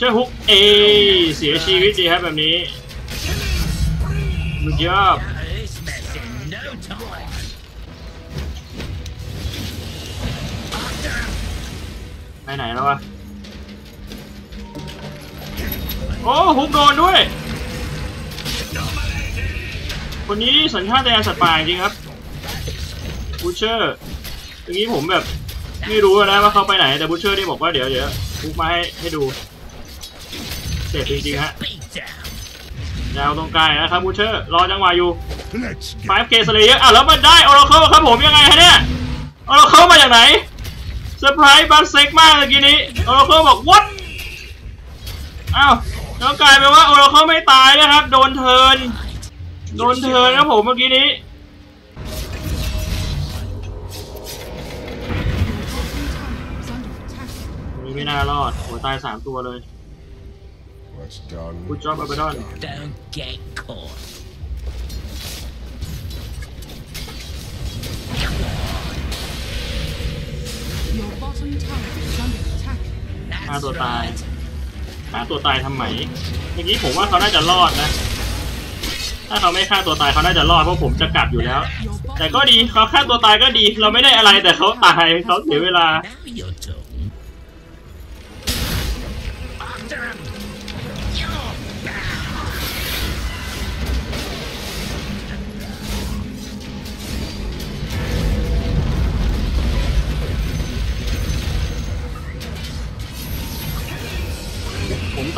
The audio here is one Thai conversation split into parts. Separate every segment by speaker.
Speaker 1: ช่วยฮุกเอเสียชีวิตดีครับแบบนี้มุยอบไปไหนแล้ววะ โอ้ฮุกโดนด้วย คนนี้สัญชาตญาณสัตว์ป่าจริงครับบูเชอร์อย่างนี้ผมแบบไม่รู้นะว่าเขาไปไหนแต่บูเชอร์นี่บอกว่าเดี๋ยวเดี๋ยวฮุกมาให้ให้ดู เสร็จจริงๆฮะ
Speaker 2: Beat down.
Speaker 1: ยาวตรงกลางนะครับบูเชอร์รอจังหวะอยู่
Speaker 3: Let's get
Speaker 1: 5K สเลเยอร์อะแล้วมันได้ออร์เคิลครับผมยังไงฮะเนี่ยออร์เคิลมาจากไหนเซอร์ไพรส์บัสเซ็กมากเมื่อกี้นี้ออร์เคิลบอก what อ้าวแล้วกลายเป็นว่าออร์เคิลไม่ตายนะครับ โดนเทิร์นโดนเทิร์นครับผมเมื่อกี้นี้นี่ไม่น่ารอดโหตาย3ตัวเลย
Speaker 3: what's done.
Speaker 1: กูจอบอับดอน
Speaker 2: Don't get caught.
Speaker 4: Your bottom tower is under attack.
Speaker 1: ฆ่า
Speaker 2: That's
Speaker 1: ตัวตาย
Speaker 2: right.
Speaker 1: ฆ่าตัวตายทำไมเมื่อกี้ผมว่าเขาน่าจะรอดนะ ถ้าเขาไม่ฆ่าตัวตายเขาน่าจะรอดเพราะผมจะกลับอยู่แล้ว
Speaker 4: Your
Speaker 1: แต่
Speaker 4: bottom
Speaker 1: ก็ดีเขาฆ่าตัวตายก็ดี เราไม่ได้อะไรแต่เขาตายเขาเสียเวลา
Speaker 2: Now you're talking.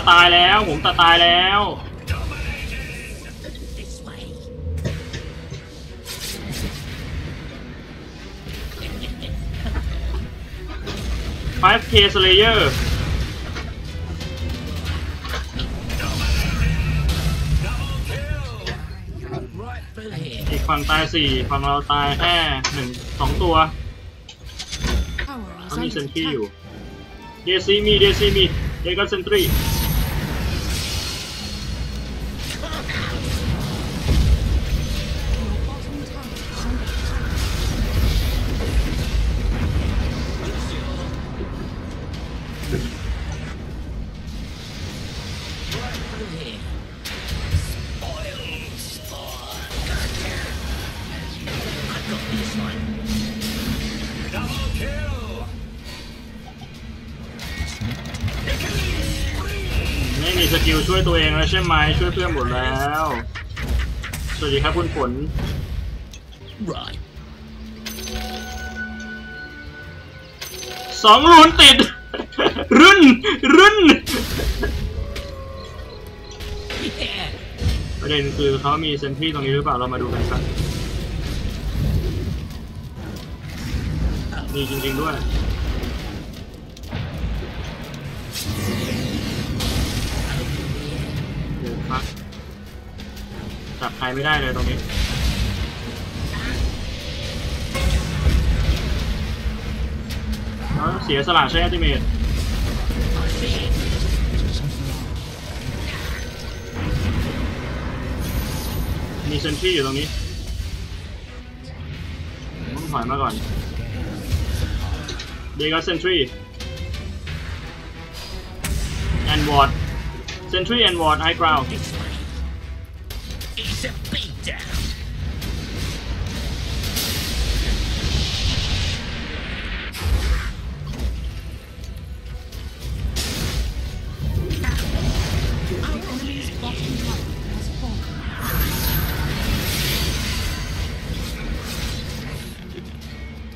Speaker 1: ผมตาตายแล้ว ผมตาตายแล้ว
Speaker 2: This way.
Speaker 1: 5K Slayer
Speaker 2: Right through here.
Speaker 1: อีกฝั่งตายสี่ฝั่งเราตายแค่หนึ่งสองตัว
Speaker 4: tower is
Speaker 1: เขามี
Speaker 4: under
Speaker 1: เซนที่
Speaker 4: attack.
Speaker 1: อยู่เดซีมีเดซีมีเดกัสเซนทรี ช่วยตัวเองแล้วใช่ไหมช่วยเพื่อนหมดแล้ว สวัสดีครับคุณฝน
Speaker 2: Right.
Speaker 1: สองรูนติด รุ่น รุ่น
Speaker 2: Yeah.
Speaker 1: ประเด็นคือเขามีเซนทรีตรงนี้หรือเปล่าเรามาดูกันครับมีจริง ๆ ด้วย ใครไม่ได้เลยตรงนี้เสียสละใช้อัติเมตมีเซนทรีอยู่ตรงนี้ต้องถอยมาก่อนเดกัสเซนทรีแอนวอร์ดเซนทรีแอนวอร์ดไฮกราว
Speaker 2: This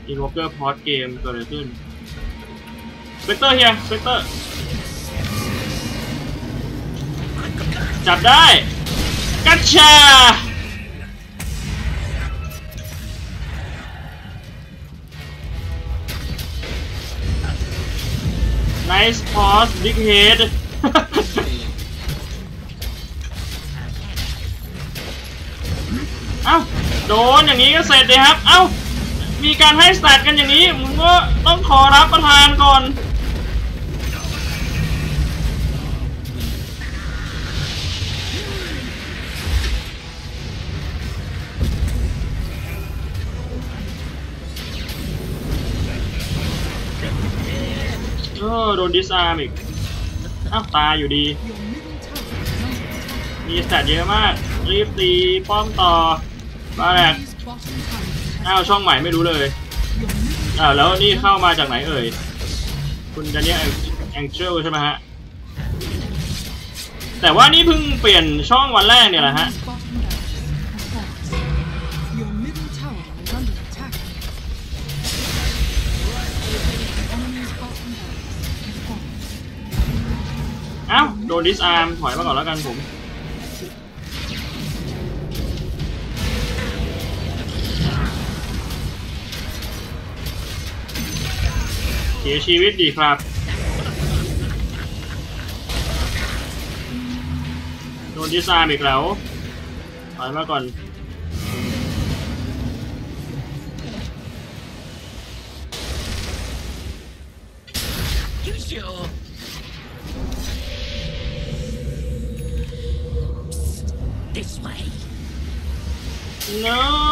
Speaker 1: อินวอเกอร์พอดเกมเกิดอะไรขึ้นเปกเตอร์เฮียเปกเตอร์ จับได้กัชชา Nice pause big head เอ้า โดนอย่างนี้ก็เสร็จเลยครับ เอ้า มีการให้สแตทกันอย่างนี้ผมก็ต้องขอรับประทานก่อน เออโดนดิสอาร์มอีกอ้าวตายอยู่ดี มีสแตทเยอะมาก รีบตีป้อมต่อบาแรก อ้าวช่องใหม่ไม่รู้เลยอ่าแล้วนี่เข้ามาจากไหนเอ่ย คุณดันเนียแองเจิลใช่ไหมฮะ แต่ว่านี่เพิ่งเปลี่ยนช่องวันแรกเนี่ยแหละฮะ อ้าวโดนดิสอาร์มถอยมาก่อนแล้วกันผม สียชีวิตดีครับ โดนดิสอาร์มอีกแล้วถอยมาก่อน
Speaker 2: You sure? This way.
Speaker 1: no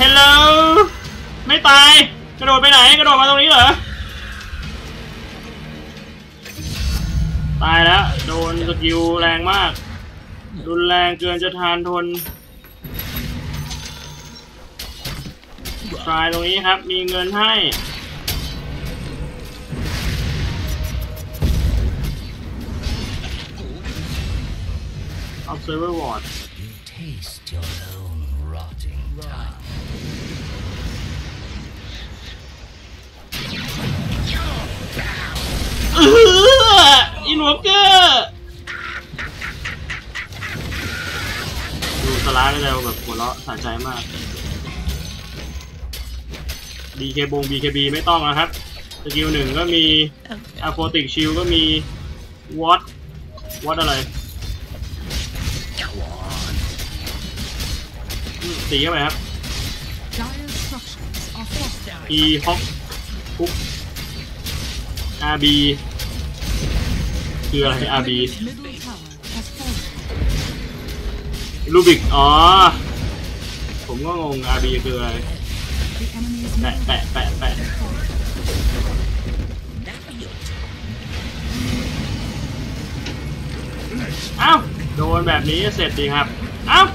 Speaker 1: hello ไม่ตาย กระโดดไปไหน กระโดดมาตรงนี้เหรอ ตายแล้ว โดนสกิลแรงมาก รุนแรงเกินจะทานทนทรายตรงนี้ครับ มีเงินให้ observer ward
Speaker 2: You taste your own rotting time.
Speaker 1: เอออินวอเกอร์ดูสลาก็จะแบบหัวเราะสะใจมาก BK บง BKB ไม่ต้องนะครับสกิลหนึ่งก็มีอะโฟติกชิลก็มีวอตวอตอะไร
Speaker 2: Go on.
Speaker 1: อืมตีเข้าไปครับ
Speaker 4: Dire structures are falling.
Speaker 1: E ฮอกคุก RB คืออะไร RB ลูบิก อ๋อ ผมก็งง RB คืออะไร แปะ แปะ แปะ แปะอ้าว โดนแบบนี้เสร็จดีครับ อ้าว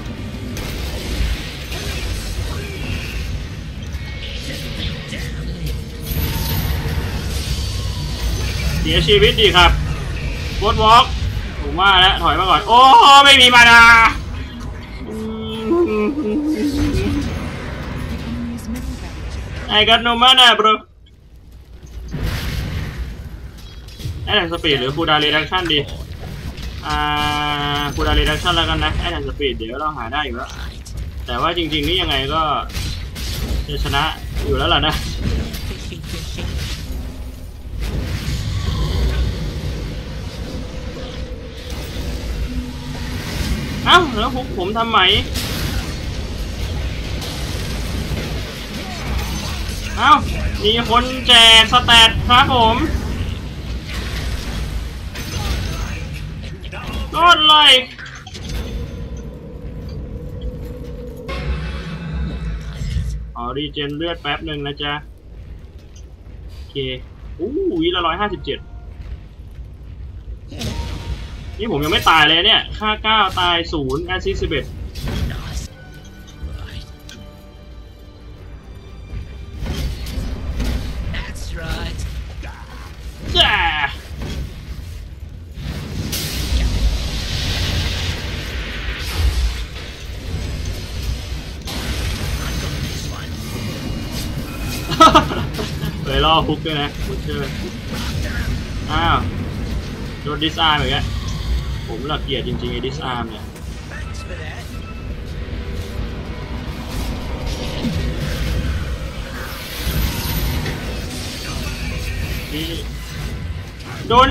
Speaker 1: เสียชีวิตดีครับโคดวอล์กผมว่าแล้วถอยมาก่อน โอ้ ไม่มีมานาไอ้กัดโนมาน่ะ bro ไอ้แทนสปีดหรือฟูดารีดักชั่นดี อ่าฟูดารีดักชั่นแล้วกันนะไอ้แทนสปีดเดี๋ยวเราหาได้อยู่แล้ว แต่ว่าจริงๆนี่ยังไงก็จะชนะอยู่แล้วล่ะนะ อ้าแล้วพวกผมทำไหมเอ้ามีคนแจกสแตทครับผมกดไลค์อ๋อรีเจนเลือดแป๊บหนึ่งนะจ๊ะ โอเค อู้วิละร้อยห้าสิบเจ็ด นี่ผมยังไม่ตายเลยเนี่ย ค่าเก้าตายศูนย์แอซิสิบเอ็ดเฮ้ยล่อฮุกด้วยนะบูเชอร์อ้าว โดนดิสอาร์มอีกแล้ว ผมละเกียดจริงๆไอ้ดิสอาร์มเนี่ยโดน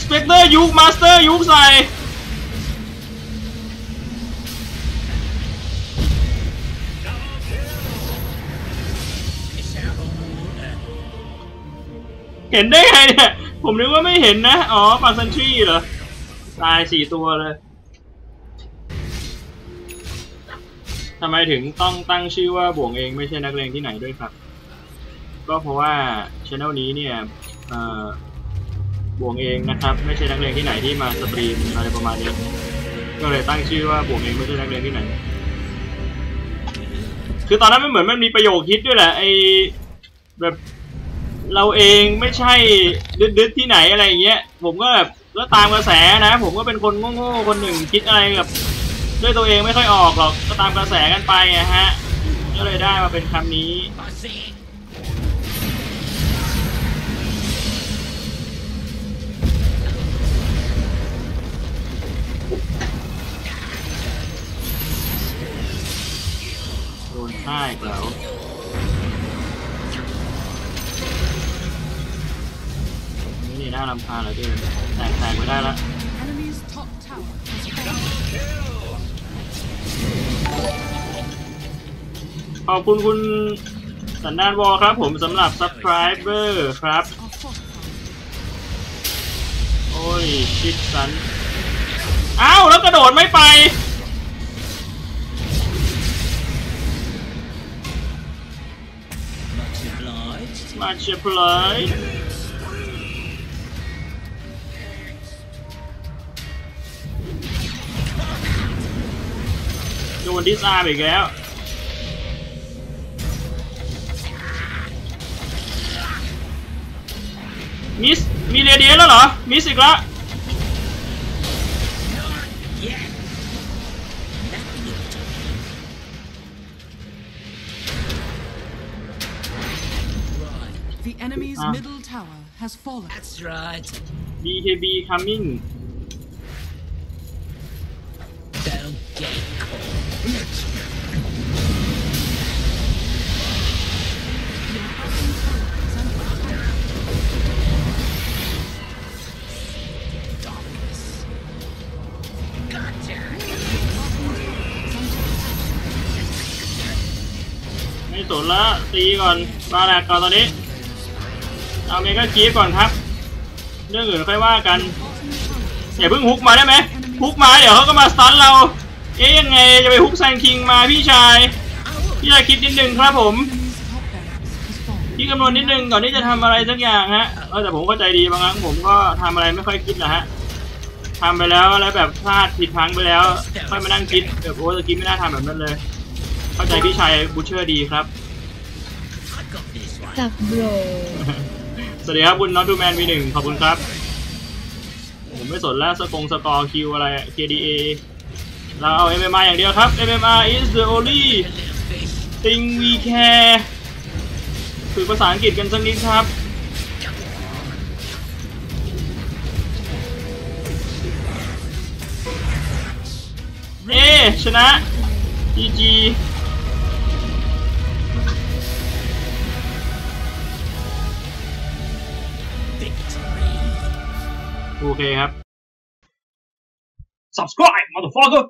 Speaker 1: สเปกเตอร์ยุคมาสเตอร์ยุคใส่เห็นได้ไงเนี่ย ผมนึกว่าไม่เห็นนะ อ๋อปาซันทรีเหรอ ตายสี่ตัวเลยทำไมถึงต้องตั้งชื่อว่าบ่วงเองไม่ใช่นักเลงที่ไหนด้วยครับ ก็เพราะว่าช anel นี้เนี่ยเอ่วงเองนะครับ ไม่ใช่นักเลงที่ไหนที่มาสตรีมอะไรประมาณนี้ก็เลยตั้งชื่อว่าบ่วงเองไม่ใช่นักเลงที่ไหน คือตอนนั้นมันเหมือนมันมีประโยคฮิตด้วยแหละไอแบบเราเองไม่ใช่ดึดๆที่ไหนอะไรอย่างเงี้ย ผมก็แบบ ก็ตามกระแสนะ ผมก็เป็นคนโง่ๆคนหนึ่งคิดอะไรกับด้วยตัวเองไม่ค่อยออกหรอกก็ตามกระแสกันไปอะฮะก็เลยได้มาเป็นคำนี้โดนฆ่าอีกแล้วนี่นี่น่ารำคาญเหลือเกิน ขอบคุณคุณสันดานวอลครับผมสำหรับ subscriber ครับ
Speaker 4: Are fortified.
Speaker 1: โอ้ย ชิดสัน อ้าว แล้วกระโดดไม่ไป มาเชียร์เลยโดนดิสอาร์ไปอีกแล้ว มิส มีเรเดียนแล้วเหรอ มิสอีกแล้ว
Speaker 4: The enemy's
Speaker 1: Ah.
Speaker 4: middle tower has fallen.
Speaker 2: That's right.
Speaker 1: BKB coming
Speaker 2: Don't get caught.
Speaker 1: ไม่สนละตีก่อนบาแลกก่อนตอนนี้เอาเมกาคีฟก่อนครับ เรื่องอื่นค่อยว่ากันอย่าเพิ่งฮุกมาได้ไหมฮุกมาเดี๋ยวเขาก็มาสตันเรา เอ๊ยยังไงจะไปฮุกแซงคิงมาพี่ชายพี่ชายคิดนิดนึงครับผม
Speaker 4: enemy's top barracks has fallen.
Speaker 1: พี่คำนวณนิดนึงก่อนที่จะทำอะไรสักอย่างฮะแต่ผมก็ใจดีบางครั้งผมก็ทำอะไรไม่ค่อยคิดนะฮะทำไปแล้วแล้วแบบพลาดผิดพังไปแล้วค่อยมานั่งคิดแบบโอ้ตะกี้ไม่น่าทำแบบนั้นเลย เข้าใจพี่ชายบูชเชอร์ดีครับ
Speaker 2: I got this one.
Speaker 5: จับโบร
Speaker 1: สวัสดีครับคุณน็อตดูแมนวีหนึ่งขอบคุณครับ ผมไม่สนแล้วสกงสกอร์คิวอะไรอะ KDA เราเอา MMR อย่างเดียวครับ MMR is the only
Speaker 2: Little fish.
Speaker 1: thing we care ฝึกภาษาอังกฤษกันสักนิดครับเอ๊ชนะ GG โอเคครับ subscribe motherfucker